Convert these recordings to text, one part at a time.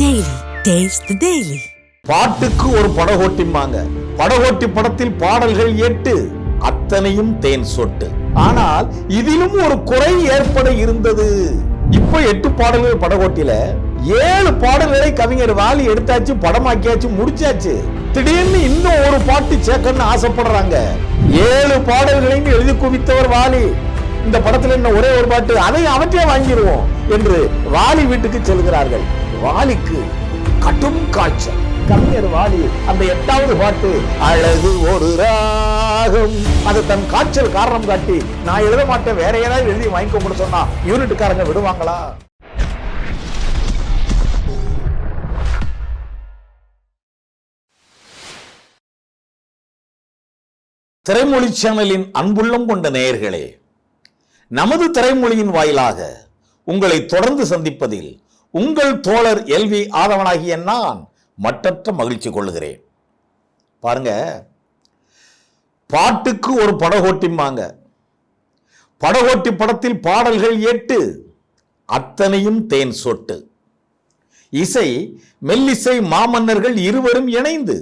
Daily taste daily பாட்டுக்கு ஒரு படகோட்டிம்பாங்க. படகோட்டி படத்தில் பாடல்கள் எட்டு அத்தனையும் தேன் சொட்டு. ஆனால் இதிலும் ஒரு குறை ஏற்பட இருந்தது. இப்போ எட்டு பாடல்கள் படகோட்டில ஏழு பாடல்களை கவிஞர் வாலி எடுத்தாச்சு படமாக்கியாச்சு முடிச்சாச்சு. திடீர்னு இன்னும் ஒரு பாட்டு சேர்க்கணும்னு ஆசைப்படுறாங்க. ஏழு பாடல்களையும் எழுதி குவித்தவர் வாலி. இந்த படத்துல என்ன ஒரே ஒரு பாட்டு அதை அவற்றே வாங்கிடுவோம் என்று வாலி வீட்டுக்கு செல்கிறார்கள். வாலிக்கு கடும் காய்ச்சல். கவிஞர் வாலி அந்த எட்டாவது பாட்டு அழகு ஒரு ராகம் அது தன் காய்ச்சல் காரணம் காட்டி நான் எழுத மாட்டேன் வேற ஏதாவது எழுதி வாங்கிக்க வாங்கிக்கோங்க சொன்னா யூனிட்டுக்காரங்க விடுவாங்களா? திரைமொழி சேனலின் அன்புள்ளம் கொண்ட நேயர்களே நமது திரைமொழியின் வாயிலாக உங்களை தொடர்ந்து சந்திப்பதில் உங்கள் தோழர் எல்வி ஆதவனாகிய நான் மட்டற்ற மகிழ்ச்சி கொள்ளுகிறேன். பாருங்க பாட்டுக்கு ஒரு படகோட்டிம்பாங்க. படகோட்டி படத்தில் பாடல்கள் எட்டு அத்தனையும் தேன் சொட்டு. இசை மெல்லிசை மாமன்னர்கள் இருவரும் இணைந்து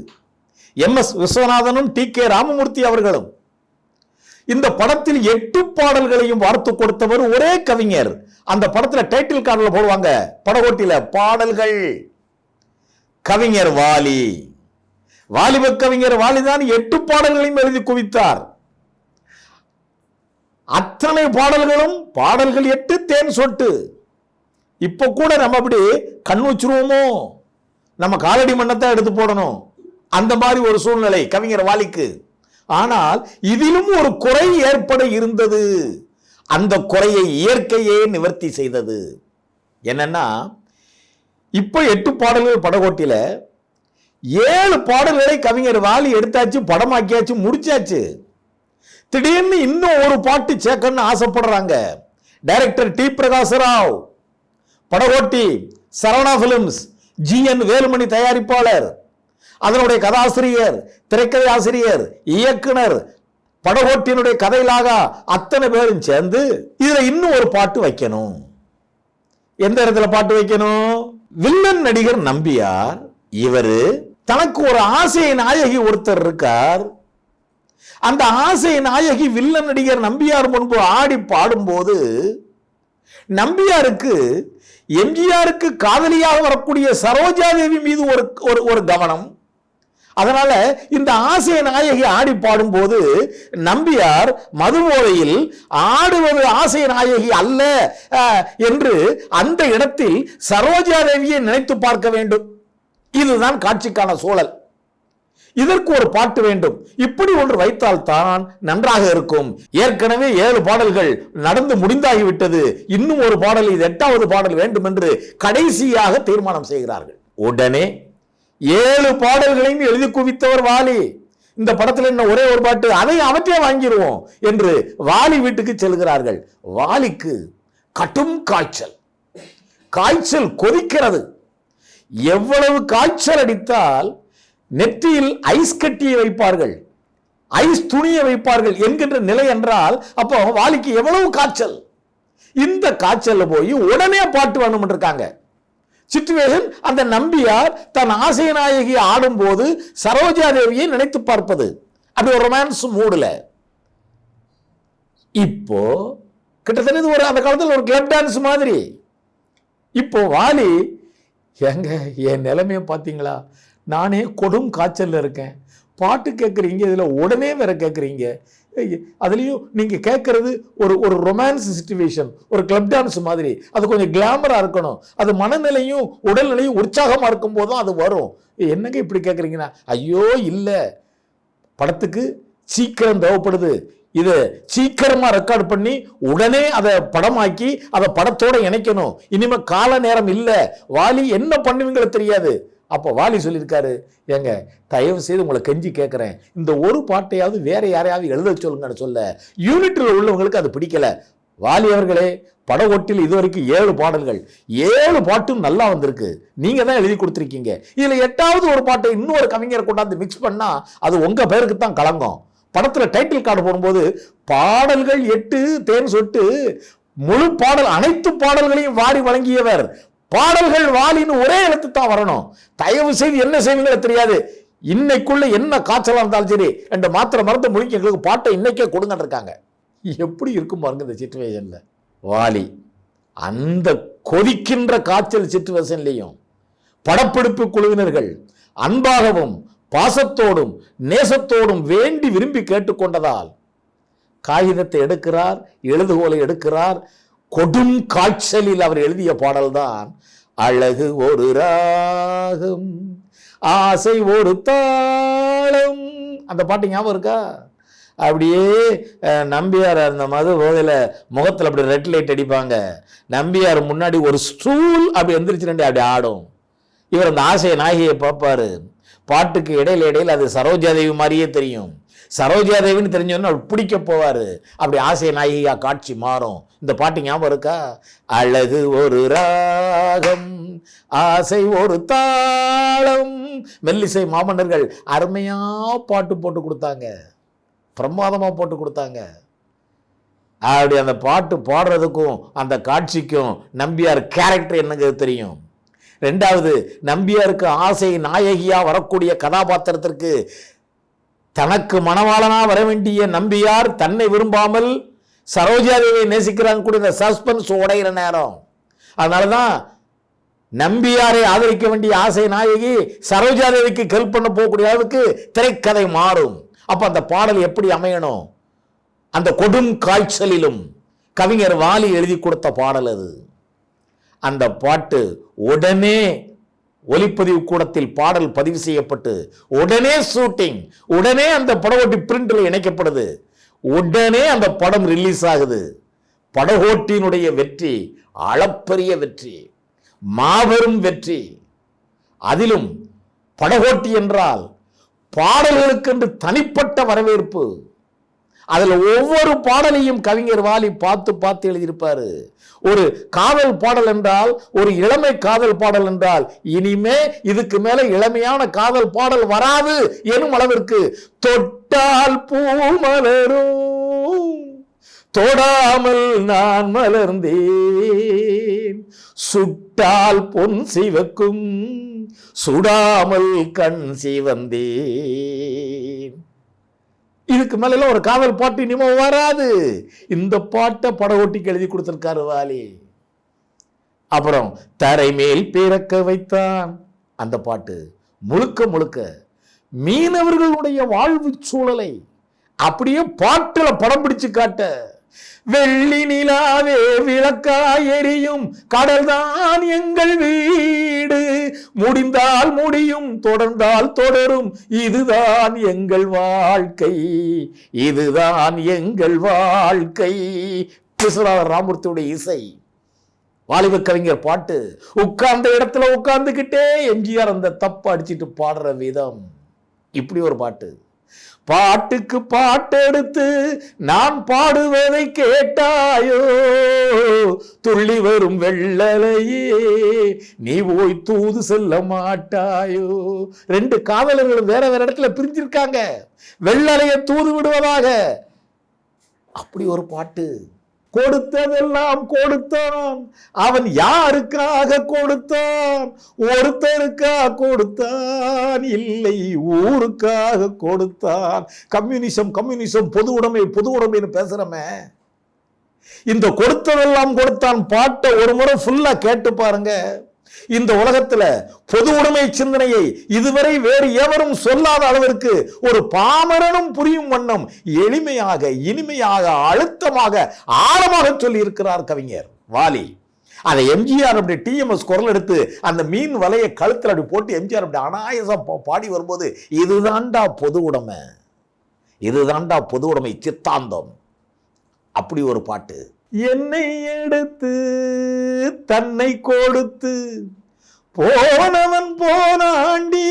எம் எஸ் விஸ்வநாதனும் டி கே ராமமூர்த்தி அவர்களும். இந்த படத்தில் எட்டு பாடல்களையும் வார்த்து கொடுத்தவர் ஒரே கவிஞர் அந்த படத்தில் டைட்டில் கார்டில் போடுவாங்க. படகோட்டியில் பாடல்கள் கவிஞர் வாலி. வாலிப கவிஞர் வாலிதான் எட்டு பாடல்களையும் எழுதி குவித்தார். அத்தனை பாடல்களும் பாடல்கள் எட்டு தேன் சொட்டு. இப்ப கூட நம்ம அப்படி கண் வச்சிருவோமோ? நம்ம காலடி மண்ணத்தை எடுத்து போடணும். அந்த மாதிரி ஒரு சூழ்நிலை கவிஞர் வாலிக்கு. ஆனால் இதிலும் ஒரு குறை ஏற்பட இருந்தது. அந்த குறையை இயற்கையே நிவர்த்தி செய்தது. என்னன்னா இப்போ எட்டு பாடல்கள் படகோட்டியில் ஏழு பாடல்களை கவிஞர் வாலி எடுத்தாச்சு படமாக்கியாச்சு முடிச்சாச்சு. திடீர்னு இன்னும் ஒரு பாட்டு சேர்க்கணும்னு ஆசைப்படுறாங்க. Director T. Prakash Rao Padagotti Saravana films G. N. Velumani தயாரிப்பாளர். அதனுடைய கதாசிரியர் திரைக்கதை ஆசிரியர் இயக்குனர் படகோட்டியினுடைய கதையிலாக அத்தனை பேரும் சேர்ந்து இதுல இன்னும் ஒரு பாட்டு வைக்கணும். எந்த இடத்துல பாட்டு வைக்கணும்? வில்லன் நடிகர் நம்பியார் இவரு தனக்கு ஒரு ஆசை நாயகி ஒருத்தர் இருக்கார். அந்த ஆசை நாயகி வில்லன் நடிகர் நம்பியார் முன்பு ஆடி பாடும்போது நம்பியாருக்கு எம்ஜிஆருக்கு காதலியாக வரக்கூடிய சரோஜா தேவி மீது ஒரு ஒரு ஒரு கவனம். அதனால இந்த ஆசிய நாயகி ஆடி பாடும்போது நம்பியார் மதுமோலையில் ஆடுவது ஆசிய நாயகி அல்ல என்று அந்த இடத்தில் சரோஜா தேவியை நினைத்து பார்க்க வேண்டும். இதுதான் காட்சிக்கான சூழல். இதற்கு ஒரு பாட்டு வேண்டும். இப்படி ஒன்று வைத்தால் தான் நன்றாக இருக்கும். ஏற்கனவே ஏழு பாடல்கள் நடந்து முடிந்தாகிவிட்டது. இன்னும் ஒரு பாடல் இது எட்டாவது பாடல் வேண்டும் என்று கடைசியாக தீர்மானம் செய்கிறார்கள். உடனே ஏழு பாடல்களையும் எழுதி குவித்தவர் வாலி. இந்த படத்தில் என்ன ஒரே ஒரு பாட்டு அதை அவற்றே வாங்கிடுவோம் என்று வாலி வீட்டுக்கு செல்கிறார்கள். வாலிக்கு கடும் காய்ச்சல். காய்ச்சல் கொதிக்கிறது. எவ்வளவு காய்ச்சல் அடித்தால் நெற்றியில் ஐஸ் கட்டியை வைப்பார்கள். ஐஸ் துணியை வைப்பார்கள் என்கின்ற நிலை என்றால் அப்போ வாலிக்கு எவ்வளவு காய்ச்சல்? இந்த காய்ச்சலில் போய் உடனே பாட்டு வேணும் இருக்காங்க. சிச்சுவேஷன் அந்த நம்பியார் தன் ஆசை நாயகி ஆடும்போது சரோஜா தேவியை நினைத்து பார்ப்பது. அப்படி ஒரு ரொமான்ஸ் மூடல இப்போ கிட்டத்தட்ட இது ஒரு அந்த காலத்தில் ஒரு கிளப் டான்ஸ் மாதிரி. இப்போ வாலி ஏங்க என் நிலைமையை பார்த்தீங்களா? நானே கொடும் காய்ச்சல்ல இருக்கேன். பாட்டு கேட்குறீங்க இதில் உடனே வேற கேட்குறீங்க. அதுலேயும் நீங்கள் கேட்குறது ஒரு ஒரு ரொமான்ஸ் சுச்சுவேஷன் ஒரு கிளப் டான்ஸ் மாதிரி. அது கொஞ்சம் கிளாமராக இருக்கணும். அது மனநிலையும் உடல்நிலையும் உற்சாகமாக இருக்கும்போது தான் அது வரும். என்னங்க இப்படி கேட்குறீங்கன்னா ஐயோ இல்லை. படத்துக்கு சீக்கிரம் தேவைப்படுது. இது சீக்கிரமாக ரெக்கார்ட் பண்ணி உடனே அதை படமாக்கி அதை படத்தோடு இணைக்கணும். இனிமேல் கால நேரம் இல்லை. வாலி என்ன பண்ணுவீங்களோ தெரியாது. அப்போ வாலி சொல்லியிருக்காரு ஏங்க தயவு செய்து உங்களை கெஞ்சி கேட்குறேன் இந்த ஒரு பாட்டையாவது வேற யாரையாவது எழுத சொல்லுங்கன்னு சொல்ல யூனிட்டில் உள்ளவங்களுக்கு அது பிடிக்கல. வாலி அவர்களே படகோட்டில் இதுவரைக்கும் ஏழு பாடல்கள். ஏழு பாட்டும் நல்லா வந்திருக்கு. நீங்க தான் எழுதி கொடுத்துருக்கீங்க. இதில் எட்டாவது ஒரு பாட்டை இன்னொரு கவிஞரை கொண்டாந்து மிக்ஸ் பண்ணால் அது உங்க பேருக்கு தான் கலங்கும் படத்துல டைட்டில் கார்டு போடும்போது பாடல்கள் எட்டு தேன் சொட்டு. முழு பாடல் அனைத்து பாடல்களையும் வாரி வழங்கியவர் பாடல்கள் வாலின்னு ஒரே எழுத்து தான் வரணும். தயவு செய்து என்ன செய்வீங்களோ தெரியாது. இன்னைக்குள்ள என்ன காய்ச்சலாக இருந்தாலும் சரி ரெண்டு மாத்திரை மருந்து முடிக்க எங்களுக்கு பாட்டை இன்னைக்கே கொடுங்கன்னு இருக்காங்க. எப்படி இருக்கும் பாருங்க இந்த சுச்சுவேஷன்ல வாலி அந்த கொதிக்கின்ற காய்ச்சல் சுச்சுவேஷன்லையும் படப்பிடிப்பு குழுவினர்கள் அன்பாகவும் பாசத்தோடும் நேசத்தோடும் வேண்டி விரும்பி கேட்டுக்கொண்டதால் காகிதத்தை எடுக்கிறார் எழுதுகோலை எடுக்கிறார் கொடும் காய்ச்சலில் அவர் எழுதிய பாடல்தான் அழகு ஒரு ராகம் ஆசை ஒரு தாளம். அந்த பாட்டு ஞாபகம் இருக்கா? அப்படியே நம்பியார் அந்த மது போதையில் முகத்தில் அப்படி ரெட் லைட் அடிப்பாங்க. நம்பியார் முன்னாடி ஒரு ஸ்டூல் அப்படி எந்திரிச்சு ரெண்டு அப்படி ஆடும். இவர் அந்த ஆசையை நாயகியை பார்ப்பாரு. பாட்டுக்கு இடையில இடையில் அது சரோஜாதேவி மாதிரியே தெரியும். சரோஜா தேவின்னு தெரிஞ்சோன்னு அவர் பிடிக்க போவார். அப்படி ஆசைய நாயகியாக காட்சி மாறும். இந்த பாட்டு ஞாபகம் இருக்கா? அழகு ஒரு ராகம் ஆசை ஒரு தாளம் மெல்லிசை மாமன்னர்கள் அருமையாக பாட்டு போட்டு கொடுத்தாங்க. பிரமாதமாக போட்டு கொடுத்தாங்க. அப்படி அந்த பாட்டு பாடுறதுக்கும் அந்த காட்சிக்கும் நம்பியார் கேரக்டர் என்னங்கிறது தெரியும். ரெண்டாவது நம்பியாருக்கு ஆசை நாயகியாக வரக்கூடிய கதாபாத்திரத்திற்கு தனக்கு மணவாளனா வர வேண்டிய நம்பியார் தன்னை விரும்பாமல் சரோஜாதேவியை நேசிக்கிறாங்க கூட இந்த சஸ்பென்ஸ் உடைகிற நேரம். அதனால தான் நம்பியாரை ஆதரிக்க வேண்டிய ஆசை நாயகி சரோஜாதேவிக்கு ஹெல்ப் பண்ண போகக்கூடிய அளவுக்கு திரைக்கதை மாறும். அப்போ அந்த பாடல் எப்படி அமையணும்? அந்த கொடும் காய்ச்சலிலும் கவிஞர் வாலி எழுதி கொடுத்த பாடல் அது. அந்த பாட்டு உடனே ஒலிப்பதிவு கூடத்தில் பாடல் பதிவு செய்யப்பட்டு உடனே ஷூட்டிங் உடனே அந்த படகோட்டி பிரிண்டில் இணைக்கப்படுது. உடனே அந்த படம் ரிலீஸ் ஆகுது. படகோட்டியினுடைய வெற்றி அளப்பரிய வெற்றி மாபெரும் வெற்றி. அதிலும் படகோட்டி என்றால் பாடல்களுக்கென்று தனிப்பட்ட வரவேற்பு. அதில் ஒவ்வொரு பாடலையும் கவிஞர் வாலி பார்த்து பார்த்து எழுதியிருப்பாரு. ஒரு காதல் பாடல் என்றால் ஒரு இளமை காதல் பாடல் என்றால் இனிமே இதுக்கு மேலே இளமையான காதல் பாடல் வராது எனும் அளவிற்கு தொட்டால் பூ மலரும். தொடாமல் நான் மலர்ந்தேன். சுட்டால் பொன் சிவக்கும் சுடாமல் கண் சிவந்தேன். இதுக்கு மேலெல்லாம் ஒரு காதல் பாட்டு இனிமே வராது. இந்த பாட்டை படகோட்டிக்கு எழுதி கொடுத்துருக்காரு வாலி. அப்புறம் தரை மேல் பிறக்க வைத்தான். அந்த பாட்டு முழுக்க முழுக்க மீனவர்களுடைய வாழ்வு சூழலை அப்படியே பாட்டுல படம் பிடிச்சு காட்ட வெள்ளி நிலாவே விளக்காய் எரியும் கடல்தான் எங்கள் வீடு. முடிந்தால் முடியும் தொடர்ந்தால் தொடரும். இதுதான் எங்கள் வாழ்க்கை. இதுதான் எங்கள் வாழ்க்கை. விஸ்வநாதர் ராமூர்த்தியுடைய இசை. வாலிப கவிஞர் பாட்டு. உட்கார்ந்த இடத்துல உட்கார்ந்துக்கிட்டே எம்ஜிஆர் அந்த தப்பு அடிச்சிட்டு பாடுற விதம். இப்படி ஒரு பாட்டு. பாட்டுக்கு பாட்டெடுத்து நான் பாடுவதை கேட்டாயோ? துள்ளி வரும் வெள்ளலையே நீ போய் தூது செல்ல மாட்டாயோ? ரெண்டு காதலர்களும் வேற வேற இடத்துல பிரிஞ்சிருக்காங்க. வெள்ளலையை தூது விடுவதாக. அப்படி ஒரு பாட்டு. கொடுத்ததெல்லாம் கொடுத்தான். அவன் யாருக்காக கொடுத்தான்? ஒருத்தருக்காக கொடுத்தான். இல்லை ஊருக்காக கொடுத்தான். கம்யூனிசம் கம்யூனிசம் பொது உடைமை பொது உடைமைன்னு பேசுறமே. இந்த கொடுத்ததெல்லாம் கொடுத்தான் பாட்டை ஒரு முறை ஃபுல்லா கேட்டு பாருங்க. இந்த உலகத்துல பொது உடைமை சிந்தனையை இதுவரை வேறு எவரும் சொல்லாத அளவிற்கு ஒரு பாமரனும் புரியும் வண்ணம் எளிமையாக இனிமையாக அழுத்தமாக ஆழமாக சொல்லி இருக்கிறார் கவிஞர் வாலி. அதை எம்ஜிஆர் அப்படி டிஎம்எஸ் குரல் எடுத்து அந்த மீன் வலையை கழுத்தில் அப்படி போட்டு எம்ஜிஆர் அப்படி அனாயசம் பாடி வரும்போது இதுதான்டா பொது உடைமை. இதுதான்டா பொது உடைமை சித்தாந்தம். அப்படி ஒரு பாட்டு. என்னை எடுத்து தன்னை கொடுத்து போனவன் போனாண்டி.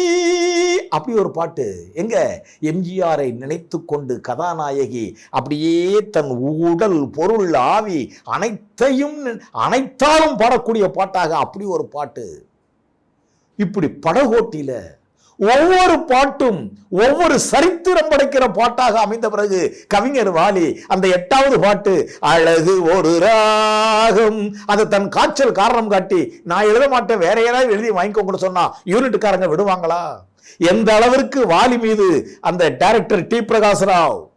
அப்படி ஒரு பாட்டு. எங்க? எம்ஜிஆரை நினைத்து கொண்டு கதாநாயகி அப்படியே தன் உடல் பொருள் ஆவி அனைத்தையும் அனைத்தாலும் பாடக்கூடிய பாட்டாக அப்படி ஒரு பாட்டு. இப்படி படகோட்டியில ஒவ்வொரு பாட்டும் ஒவ்வொரு சரித்திரம் படைக்கிற பாட்டாக அமைந்த பிறகு கவிஞர் வாலி அந்த எட்டாவது பாட்டு அழகு ஒரு ராகம் அதை தன் காய்ச்சல் காரணம் காட்டி நான் எழுத மாட்டேன் வேற யாராவது எழுதி வாங்கிக்கோங்கன்னு சொன்னா யூனிட்டுக்காரங்க விடுவாங்களா? எந்த அளவிற்கு வாலி மீது அந்த டைரக்டர் டி. பிரகாஷ் ராவ்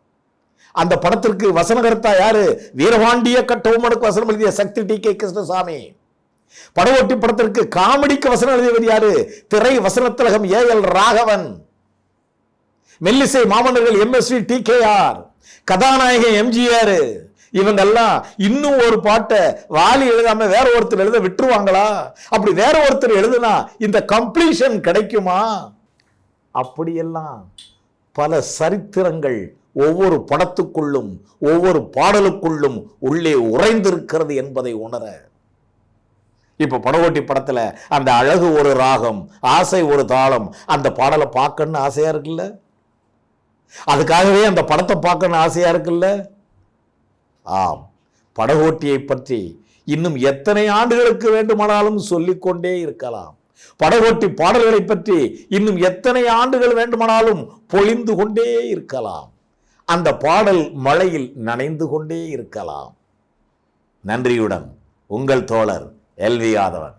அந்த படத்திற்கு வசனகர்த்தா யாரு? வீரபாண்டிய கட்டவுமனுக்கு வசனம் எழுதிய சக்தி டி. கே. கிருஷ்ணசாமி. படவோட்டி படத்திற்கு காமெடிக்கு வசனம் எழுதியவர் யாரு? திரை வசனத்திலகம் ஏ எல் ராகவன். மெல்லிசை மாமன்னர்கள் எம்எஸ்வி டி கே ஆர். கதாநாயகன் எம்ஜிஆர் இவங்கெல்லாம் இன்னும் ஒரு பாட்டை வாலி எழுதாம வேற ஒருத்தர் எழுத விட்டுருவாங்களா? அப்படி வேற ஒருத்தர் எழுதுனா இந்த கம்ப்ளீஷன் கிடைக்குமா? அப்படியெல்லாம் பல சரித்திரங்கள் ஒவ்வொரு படத்துக்குள்ளும் ஒவ்வொரு பாடலுக்குள்ளும் உள்ளே உறைந்திருக்கிறது என்பதை உணர இப்போ படகோட்டி படத்துல அந்த அழகு ஒரு ராகம் ஆசை ஒரு தாளம் அந்த பாடலை பார்க்கணும்னு ஆசையா இருக்குல்ல? அதுக்காகவே அந்த படத்தை பார்க்கணும்னு ஆசையா இருக்குல்ல? ஆம். படகோட்டியை பற்றி இன்னும் எத்தனை ஆண்டுகளுக்கு வேண்டுமானாலும் சொல்லிக்கொண்டே இருக்கலாம். படகோட்டி பாடல்களை பற்றி இன்னும் எத்தனை ஆண்டுகள் வேண்டுமானாலும் பொழிந்து கொண்டே இருக்கலாம். அந்த பாடல் மழையில் நனைந்து கொண்டே இருக்கலாம். நன்றியுடன் உங்கள் தோழர் எல்வி யாதவன்.